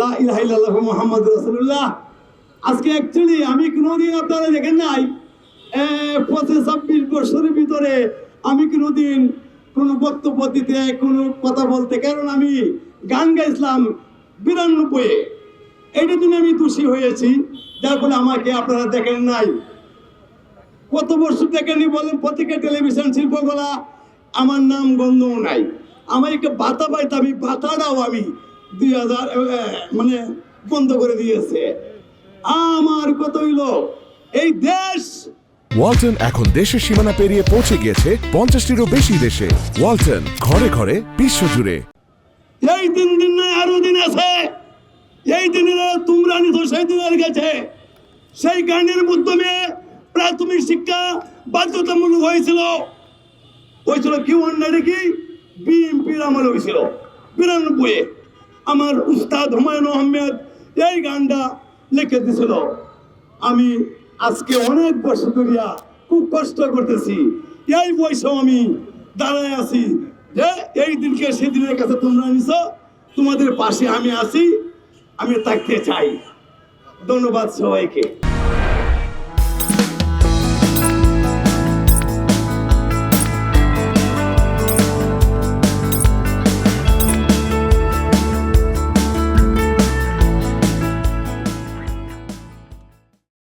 লা ইলাহা ইল্লাল্লাহ মুহাম্মদ রাসূলুল্লাহ। আজকে অ্যাকচুয়ালি আমি কোনোদিন আপনারা দেখেন নাই পঁচিশ, ছাব্বিশ বছরের ভিতরে আমি কোনোদিন কোনো বক্তব্য দিতে, কোনো কথা বলতে, কারণ আমি গান গাইছিলাম বিরানব্বই এইটার জন্য আমি দোষী হয়েছি, যার ফলে আমাকে আপনারা দেখেন নাই। কত বছর দেখেনি বলেন প্রত্যেকের টেলিভিশন শিল্পকলা, আমার নাম গন্ধও নাই। আমার একটা ভাতা পাইতাম আমি ভাতাটাও আমি দুই হাজার মানে বন্ধ করে দিয়েছে। আমার কত হইল এই দেশ। ওয়ালটন এখন দেশের সীমানা পেরিয়ে পৌঁছে গিয়েছে পঞ্চাশটিরও বেশি দেশে। ওয়ালটন ঘরে ঘরে বিশ্বজুড়ে। এই দিন দিন নয় আরও দিন আছে। এই দিনের তোমরা নিত সেই দিনের গেছে। সেই গানের মাধ্যমে প্রাথমিক শিক্ষা বাধ্যতামূলক হয়েছিল। হয়েছিল কি অন্যায় কি? বিএনপির আমলে হয়েছিল। বিরানব্বই আমার উস্তাদ হুমায়ুন আহমেদ এই গানটা লিখে দিছিল। আমি আজকে অনেক বছর ধরিয়া খুব কষ্ট করতেছি। এই বয়সেও আমি দাঁড়ায় আছি যে এই দিনকে সেদিনের কাছে তোমরা নিছ তোমাদের পাশে আমি আছি, আমি থাকতে চাই। ধন্যবাদ সবাইকে।